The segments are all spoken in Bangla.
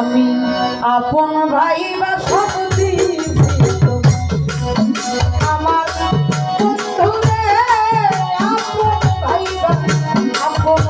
আমি আপন ভাই বা সপতি আমার বন্ধুরে আপন ভাই বা আপন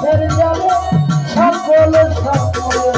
সকল সকল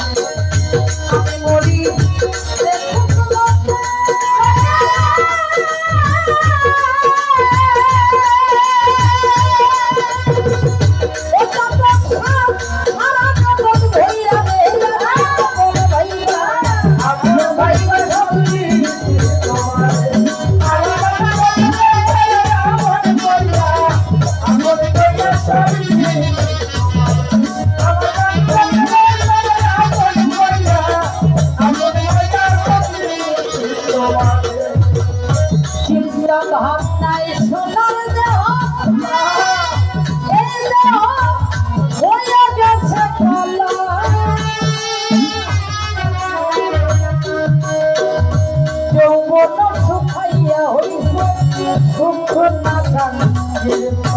Yeah.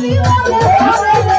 We birthday, happy.